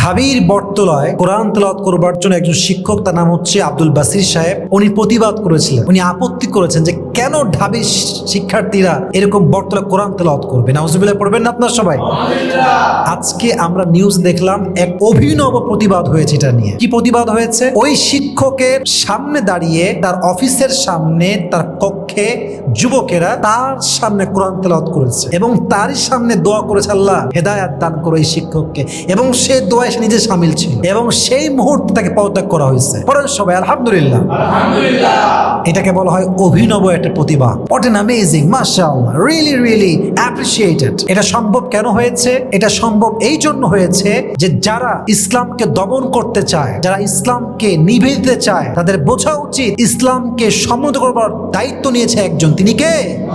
ঢাবির বটতলায় কোরআন তেলাওয়াত করবার জন্য একজন শিক্ষক তার নাম হচ্ছে আব্দুল বাসির সাহেব। উনি প্রতিবাদ করেছিলেন উনি আপত্তি করেছেন যে কেন ঢাবির শিক্ষার্থীরা এরকম বটতলায় কোরআন তেলাওয়াত করবে। নাউজুবিল্লাহ পড়বেন না আপনার সবাই? আজকে আমরা নিউজ দেখলাম এক অভিনব প্রতিবাদ হয়েছে এটা নিয়ে। কি প্রতিবাদ হয়েছে? ওই শিক্ষকের সামনে দাঁড়িয়ে তার অফিসের সামনে তার কক্ষে যুবকেরা তার সামনে কোরআন তেলাওয়াত করেছে এবং তারই সামনে দোয়া করেছে আল্লাহ হেদায়াত দান করে এই শিক্ষককে। এবং সে দোয়ায় সে নিজে সামিল ছিল। এবং সেই মুহূর্তে তাকে পদত্যাগ করা হয়েছে। পরের সবাই আলহামদুলিল্লাহ। এটাকে বলা হয় অভিনব একটা প্রতিভা। হোয়াট এন অ্যামেজিং মাশাআল্লাহ রিয়েলি রিয়েলি অ্যাপ্রিসিয়েটেড এটা সম্ভব কেন হয়েছে? এটা সম্ভব এই জন্য হয়েছে যে যারা ইসলামকে দমন করতে চায় যারা ইসলামকে নিভে দিতে চায় তাদের বোঝা উচিত ইসলামকে সম্মত করবার দায়িত্ব নিয়েছে একজন। তিনি কে?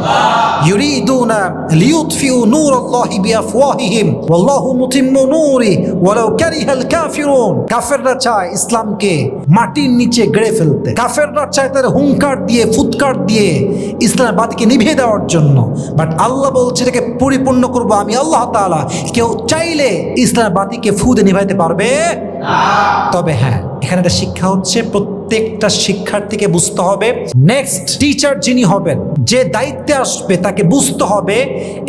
ইউরিদুনা লিউতফিউ নূরাল্লাহি বিআফওয়াহিহিম। ওয়াল্লাহু মুতিম্মু নূরি ওয়ালাউ কাফেররা চায় ইসলামকে মাটির নিচে গড়ে ফেলতে। কাফেররা চায় তাদের হুঙ্কার দিয়ে, ফুৎকার দিয়ে ইসলামের বাদকে নিভিয়ে দেওয়ার জন্য। বাট আল্লাহ বলছে, এটাকে পরিপূর্ণ করব আমি আল্লাহ তাআলা। কেউ চাইলে ইসলামের বাতিকে ফুদে নিভাইতে পারবে? তবে হ্যাঁ এখানে একটা শিক্ষা হচ্ছে, প্রত্যেকটা শিক্ষার্থীকে বুঝতে হবে। নেক্সট টিচার যিনি হবেন, যে দায়িত্বে আসবে, তাকে বুঝতে হবে,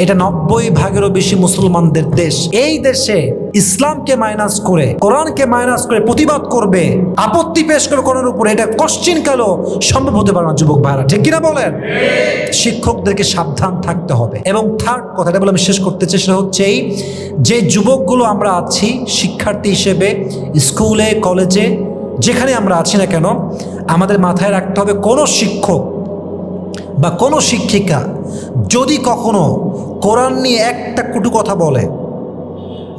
এটা নব্বই ভাগেরও বেশি মুসলমানদের দেশ। এই দেশে ইসলামকে মাইনাস করে, কোরআনকে মাইনাস করে প্রতিবাদ করবে, আপত্তি পেশ করে কোরআনের উপরে, এটা কশ্চিন কালো সম্ভব হতে পারে না, যুবক ভাইরা। ঠিক কিনা বলেন? শিক্ষকদেরকে সাবধান থাকতে হবে। এবং থার্ড কথাটা বলে আমি শেষ করতে চাই, সেটা হচ্ছে এই, যে যুবকগুলো আমরা আছি, শিক্ষার্থী হিসেবে স্কুলে কলেজে যেখানে আমরা আছি না কেন আমাদের মাথায় রাখতে হবে কোনো শিক্ষক বা কোনো শিক্ষিকা যদি কখনো কোরআন নিয়ে একটা কটু কথা বলে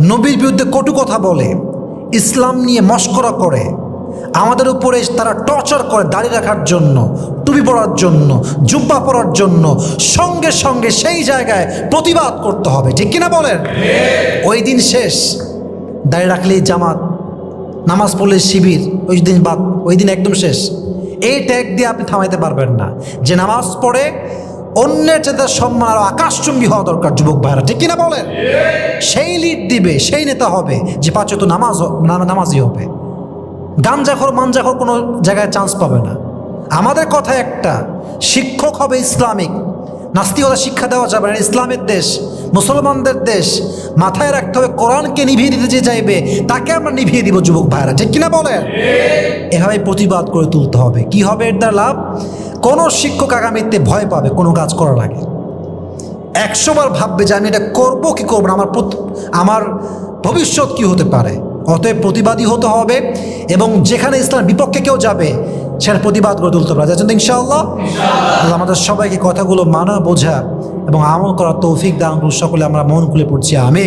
নবীর বিরুদ্ধে কটু কথা বলে ইসলাম নিয়ে মস্করা করে আমাদের উপরে তারা টর্চার করে দাড়ি রাখার জন্য টুপি পরার জন্য জুব্বা পরার জন্য সঙ্গে সঙ্গে সেই জায়গায় প্রতিবাদ করতে হবে। ঠিক কিনা বলেন? ওই দিন শেষ। দাড়ি রাখলেই জামাত নামাজ পড়লে শিবির, ওই দিন বাদ, ওই দিন একদম শেষ। এই ট্যাগ দিয়ে আপনি থামাইতে পারবেন না। যে নামাজ পড়ে অন্যের চেয়ে তার সম্মান আরও আকাশচুম্বী হওয়া দরকার, যুবক ভাইরা। ঠিক কিনা বলেন? সেই লিড দিবে, সেই নেতা হবে যে পাঁচ তো নামাজ না- নামাজি হবে। গাঞ্জাখর মানজাখর কোনো জায়গায় চান্স পাবে না। আমাদের কথা একটা, শিক্ষক হবে ইসলামিক। নাস্তিকতা শিক্ষা দেওয়া যাবে না, ইসলামের দেশ, মুসলমানদের দেশ। মাথায় রাখতে হবে, কোরআনকে নিভিয়ে দিতে যে চাইবে, তাকে আমরা নিভিয়ে দিব, যুবক ভাইরা ঠিক কিনা বলেন? এভাবে প্রতিবাদ করে তুলতে হবে। কি হবে এর দ্বারা লাভ? কোনো শিক্ষক আগামীতে ভয় পাবে, কোনো কাজ করার আগে। একশো বার ভাববে যে আমি এটা করব কি করব না, আমার আমার ভবিষ্যৎ কি হতে পারে? অতএব প্রতিবাদী হতে হবে এবং যেখানে ইসলামের বিপক্ষে কেউ যাবে সেটা প্রতিবাদ করে তুলতে পারে। জন্য ইনশাআল্লাহ আল্লাহ আমাদের সবাইকে কথাগুলো মানা, বোঝা এবং আমল করার তৌফিক দান সকলে আমরা মন খুলে পড়ছি আমি